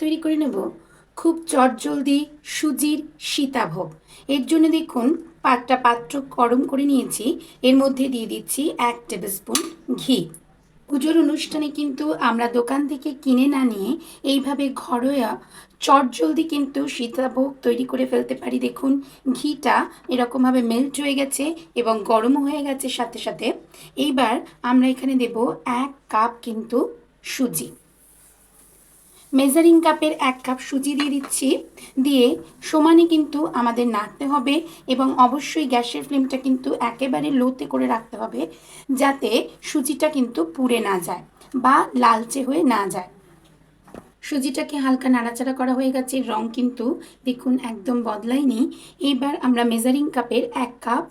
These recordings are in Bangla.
তৈরি করে নেব। খুব চটজলদি সুজির সীতাভোগ। এর জন্য দেখুন পাঁচটা পাত্র গরম করে নিয়েছি। এর মধ্যে দিয়ে দিচ্ছি এক টেবিল স্পুন ঘি। পুজোর অনুষ্ঠানে কিন্তু আমরা দোকান থেকে কিনে না নিয়ে এইভাবে ঘরোয়া চটজলদি কিন্তু সীতাভোগ তৈরি করে ফেলতে পারি। দেখুন, ঘিটা এরকমভাবে মেল্ট হয়ে গেছে এবং গরমও হয়ে গেছে সাথে সাথে। এইবার আমরা এখানে দেব এক কাপ কিন্তু সুজি। মেজারিং কাপের এক কাপ সুজি দিয়ে দিচ্ছি। দিয়ে সমানে কিন্তু আমাদের নাড়তে হবে এবং অবশ্যই গ্যাসের ফ্লেমটা কিন্তু একেবারে লোতে করে রাখতে হবে যাতে সুজিটা কিন্তু পুড়ে না যায় বা লালচে হয়ে না যায়। সুজিটাকে হালকা নাড়াচাড়া করা হয়ে গেছে, রং কিন্তু দেখুন একদম বদলায়নি। এইবার আমরা মেজারিং কাপের এক কাপ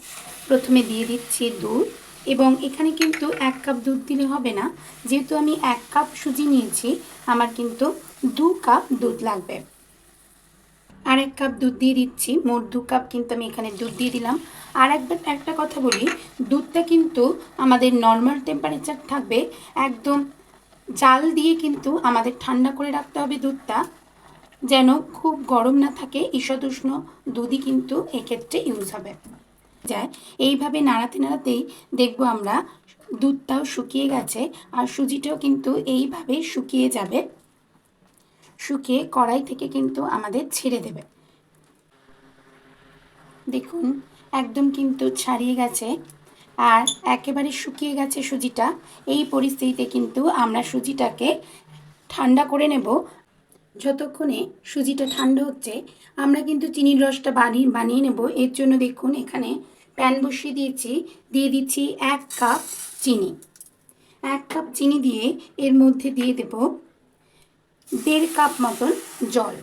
প্রথমে দিয়ে দিচ্ছি দুধ এবং এখানে কিন্তু এক কাপ দুধ দিলে হবে না। যেহেতু আমি এক কাপ সুজি নিয়েছি, আমার কিন্তু দু কাপ দুধ লাগবে। আর এক কাপ দুধ দিয়ে দিচ্ছি। মোট দু কাপ কিন্তু আমি এখানে দুধ দিয়ে দিলাম। আর একবার একটা কথা বলি, দুধটা কিন্তু আমাদের নর্মাল টেম্পারেচার থাকবে। একদম জাল দিয়ে কিন্তু আমাদের ঠান্ডা করে রাখতে হবে দুধটা। যেন খুব গরম না থাকে ঈষদ উষ্ণ দুধই কিন্তু এক্ষেত্রে ইউজ হবে। যায় এইভাবে নাড়াতে নাড়াতেই দেখব আমরা দুধটাও শুকিয়ে গেছে। আর সুজিটাও কিন্তু এইভাবে শুকিয়ে যাবে। শুকিয়ে কড়াই থেকে কিন্তু আমাদের ছেড়ে দেবে। দেখুন, একদম কিন্তু ছাড়িয়ে গেছে আর একেবারে শুকিয়ে গেছে সুজিটা। এই পরিস্থিতিতে কিন্তু আমরা সুজিটাকে ঠান্ডা করে নেব। যতক্ষণে সুজিটা ঠান্ডা হচ্ছে, আমরা কিন্তু চিনির রসটা বানিয়ে বানিয়ে নেব। এর জন্য দেখুন, এখানে প্যান বসিয়ে দিয়েছি। দিয়ে দিচ্ছি এক কাপ চিনি। এক কাপ চিনি দিয়ে এর মধ্যে দিয়ে দেব দেড় কাপ মতন জল,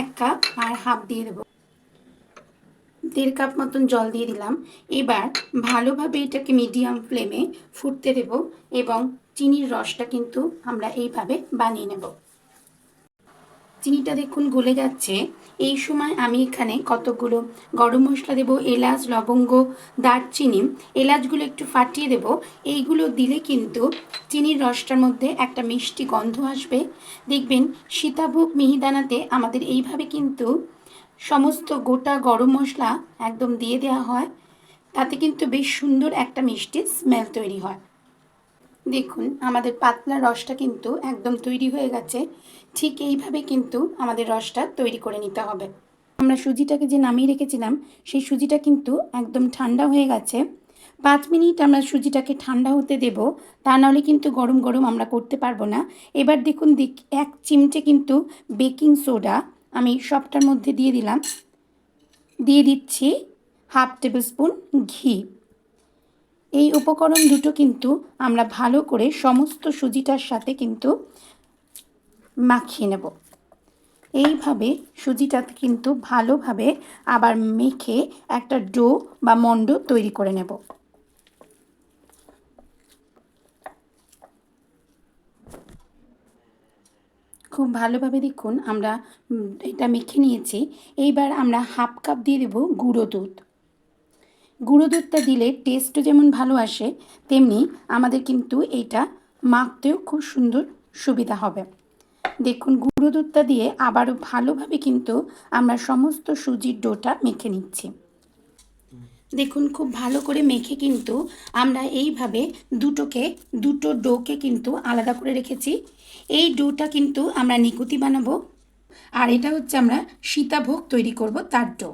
এক কাপ আর হাফ দিয়ে দেবো। দেড় কাপ মতন জল দিয়ে দিলাম। এবার ভালোভাবে এটাকে মিডিয়াম ফ্লেমে ফুটতে দেব এবং চিনির রসটা কিন্তু আমরা এইভাবে বানিয়ে নেব। চিনিটা দেখুন গলে যাচ্ছে। এই সময় আমি এখানে কতগুলো গরম মশলা দেব, এলাচ, লবঙ্গ, দারচিনি, এলাচগুলো একটু ফাটিয়ে দেব। এইগুলো দিলে কিন্তু চিনির রসটার মধ্যে একটা মিষ্টি গন্ধ আসবে। দেখবেন সীতাভোগ মিহিদানাতে আমাদের এইভাবে কিন্তু সমস্ত গোটা গরম মশলা একদম দিয়ে দেওয়া হয়। তাতে কিন্তু বেশ সুন্দর একটা মিষ্টি স্মেল তৈরি হয়। দেখুন, আমাদের পাতলা রসটা কিন্তু একদম তৈরি হয়ে গেছে। ঠিক এইভাবে কিন্তু আমাদের রসটা তৈরি করে নিতে হবে। আমরা সুজিটাকে যে নামিয়ে রেখেছিলাম, সেই সুজিটা কিন্তু একদম ঠান্ডা হয়ে গেছে। পাঁচ মিনিট আমরা সুজিটাকে ঠান্ডা হতে দেব, তা নাহলে কিন্তু গরম গরম আমরা করতে পারব না। এবার দেখুন দিক এক চিমটে কিন্তু বেকিং সোডা আমি সবটার মধ্যে দিয়ে দিলাম। দিয়ে দিচ্ছি হাফ টেবিল স্পুন ঘি। এই উপকরণ দুটো কিন্তু আমরা ভালো করে সমস্ত সুজিটার সাথে কিন্তু মাখিয়ে নেব। এইভাবে সুজিটা কিন্তু ভালোভাবে আবার মেখে একটা ডো বা মণ্ড তৈরি করে নেব। খুব ভালোভাবে দেখুন আমরা এটা মেখে নিয়েছি। এইবার আমরা হাফ কাপ দিয়ে দেবো গুঁড়ো দুধ। গুঁড়ো দুধটা দিলে টেস্টও যেমন ভালো আসে, তেমনি আমাদের কিন্তু এইটা মাখতেও খুব সুন্দর সুবিধা হবে। দেখুন গুঁড়ো দুধটা দিয়ে আবারও ভালোভাবে কিন্তু আমরা সমস্ত সুজির ডোটা মেখে নিচ্ছি। দেখুন, খুব ভালো করে মেখে কিন্তু আমরা এইভাবে দুটোকে, দুটো ডোকে কিন্তু আলাদা করে রেখেছি। এই ডোটা কিন্তু আমরা নিকুতি বানাবো। আর এটা হচ্ছে আমরা সীতাভোগ তৈরি করব তার ডো।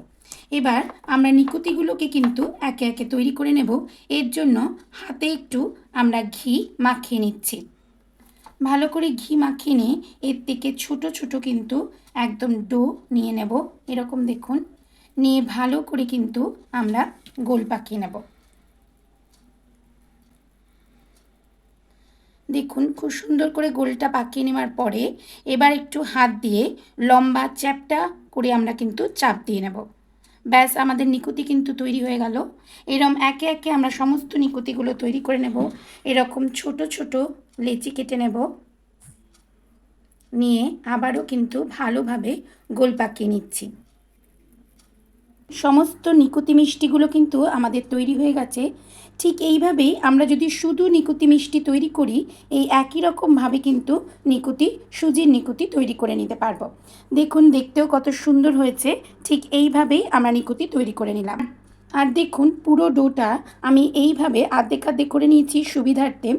এবার আমরা নিকুতিগুলোকে কিন্তু একে একে তৈরি করে নেব। এর জন্য হাতে একটু আমরা ঘি মাখিয়ে নিচ্ছি। ভালো করে ঘি মাখিয়ে নিয়ে এর থেকে ছোট ছোট কিন্তু একদম ডো নিয়ে নেব। এরকম দেখুন। নিয়ে ভালো করে কিন্তু আমরা গোল পাকিয়ে নেব। দেখুন, খুব সুন্দর করে গোলটা পাকিয়ে নেওয়ার পরে এবার একটু হাত দিয়ে লম্বা চ্যাপটা করে আমরা কিন্তু চাপ দিয়ে নেব। ব্যাস, আমাদের নিকুতি কিন্তু তৈরি হয়ে গেল। এরম একে একে আমরা সমস্ত নিকুতিগুলো তৈরি করে নেব। এরকম ছোট ছোট লেচি কেটে নেব। নিয়ে আবারও কিন্তু ভালোভাবে গোল পাকিয়ে নিচ্ছি। সমস্ত নিকুতি মিষ্টিগুলো কিন্তু আমাদের তৈরি হয়ে গেছে। ঠিক এইভাবেই আমরা যদি শুধু নিকুতি মিষ্টি তৈরি করি, এই একই রকমভাবে কিন্তু নিকুতি, সুজির নিকুতি তৈরি করে নিতে পারব। দেখুন, দেখতেও কত সুন্দর হয়েছে, ঠিক এইভাবেই আমরা নিকুতি তৈরি করে নিলাম। আর দেখুন, পুরো ডোটা আমি এইভাবে আর্ধেক আর্ধেক করে নিয়েছি সুবিধার্থে।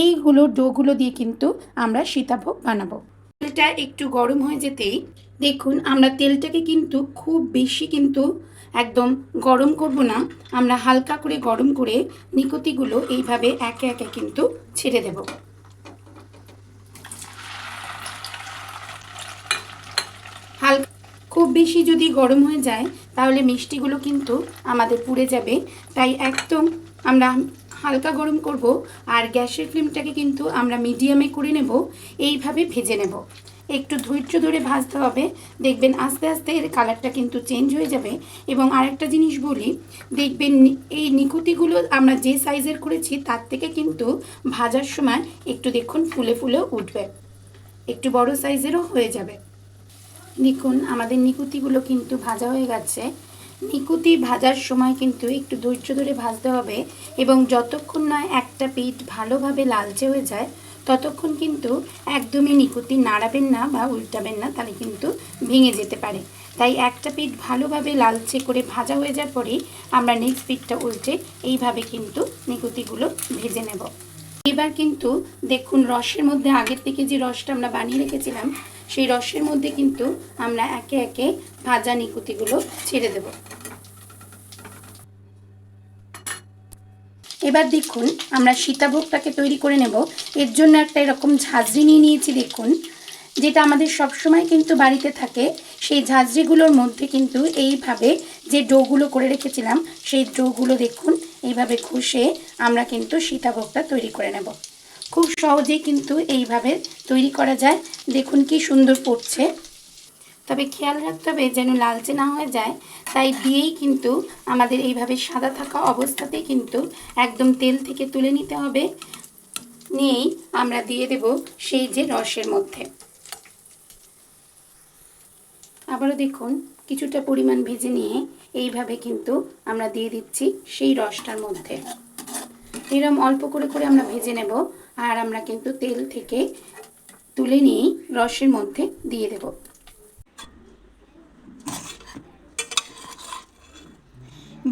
এইগুলো ডোগুলো দিয়ে কিন্তু আমরা সীতাভোগ বানাবো। তেলটা একটু গরম হয়ে যেতেই দেখুন, আমরা তেলটাকে কিন্তু খুব বেশি কিন্তু একদম গরম করব না। আমরা হালকা করে গরম করে নিকুতিগুলো এইভাবে একে একে কিন্তু ছেড়ে দেব। হালকা খুব বেশি যদি গরম হয়ে যায়, তাহলে মিষ্টিগুলো কিন্তু আমাদের পুড়ে যাবে। তাই একদম আমরা হালকা গরম করব আর গ্যাসের ফ্লেমটাকে কিন্তু আমরা মিডিয়ামে করে নেব। এইভাবে ভেজে নেব। একটু ধৈর্য ধরে ভাজতে হবে। দেখবেন আস্তে আস্তে এর কালারটা কিন্তু চেঞ্জ হয়ে যাবে। এবং আরেকটা জিনিস বলি, দেখবেন এই নিকুতিগুলো আমরা যে সাইজের করেছি, তার থেকে কিন্তু ভাজার সময় একটু দেখুন ফুলে ফুলে উঠবে। একটু বড় সাইজেরও হয়ে যাবে। দেখুন আমাদের নিকুতিগুলো কিন্তু ভাজা হয়ে গেছে। নিকুতি ভাজার সময় কিন্তু একটু ধৈর্য ধরে ভাজতে হবে এবং যতক্ষণ না একটা পিঠ ভালোভাবে লালচে হয়ে যায় ততক্ষণ কিন্তু একদমই নিকুতি নাড়াবেন না বা উল্টাবেন না, তাহলে কিন্তু ভেঙে যেতে পারে। তাই একটা পিঠ ভালোভাবে লালচে করে ভাজা হয়ে যাওয়ার পরেই আমরা নেক্সট পিঠটা উল্টে এইভাবে কিন্তু নিকুতিগুলো ভেজে নেব। এবার কিন্তু দেখুন রসের মধ্যে, আগের থেকে যে রসটা আমরা বানিয়ে রেখেছিলাম, সেই রসের মধ্যে কিন্তু আমরা একে একে ভাজা নিকুতিগুলো ছেড়ে দেব। এবার দেখুন, আমরা সীতাভোগটাকে তৈরি করে নেব। এর জন্য একটা এরকম ঝাঁঝরি নিয়ে নিয়েছি, দেখুন। যেটা আমাদের সবসময় কিন্তু বাড়িতে থাকে। সেই ঝাঁঝরিগুলোর মধ্যে কিন্তু এইভাবে যে ডোগুলো করে রেখেছিলাম, সেই ডোগুলো দেখুন, এইভাবে ঘষে আমরা কিন্তু সীতাভোগটা তৈরি করে নেব। খুব সহজেই কিন্তু এইভাবে তৈরি করা যায়। দেখুন কি সুন্দর পড়ছে। তবে খেয়াল রাখতে হবে যেন লালচে না হয়ে যায়, তাই দিয়েই কিন্তু আমাদের এইভাবে সাদা থাকা অবস্থাতেই কিন্তু একদম তেল থেকে তুলে নিতে হবে। নিয়েই আমরা দিয়ে দেব সেই যে রসের মধ্যে। আবারও দেখুন, কিছুটা পরিমাণ ভেজে নিয়ে এইভাবে কিন্তু আমরা দিয়ে দিচ্ছি সেই রসটার মধ্যে। এরম অল্প করে করে আমরা ভেজে নেব আর আমরা কিন্তু তেল থেকে তুলে নিয়েই রসের মধ্যে দিয়ে দেব।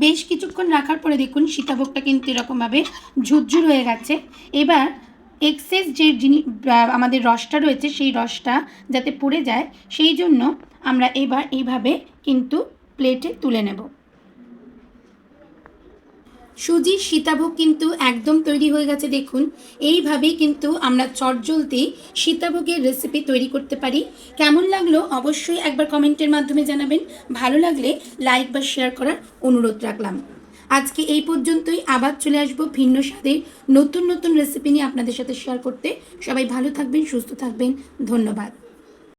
বেশ কিছুক্ষণ রাখার পরে দেখুন সীতাভোগটা কিন্তু এরকমভাবে ঝুরঝুর হয়ে গেছে। এবার এক্সেস যে জিনিস আমাদের রসটা রয়েছে, সেই রসটা যাতে পড়ে যায়, সেই জন্য আমরা এবার এইভাবে কিন্তু প্লেটে তুলে নেব। সুজির সীতাভোগ কিন্তু একদম তৈরি হয়ে গেছে, দেখুন। এইভাবেই কিন্তু আমরা চটজলদি সীতাভোগের রেসিপি তৈরি করতে পারি। কেমন লাগল অবশ্যই একবার কমেন্টের মাধ্যমে জানাবেন। ভালো লাগলে লাইক বা শেয়ার করার অনুরোধ রাখলাম। আজকে এই পর্যন্তই। আবার চলে আসব ভিন্ন স্বাদের নতুন নতুন রেসিপি নিয়ে আপনাদের সাথে শেয়ার করতে। সবাই ভালো থাকবেন, সুস্থ থাকবেন। ধন্যবাদ।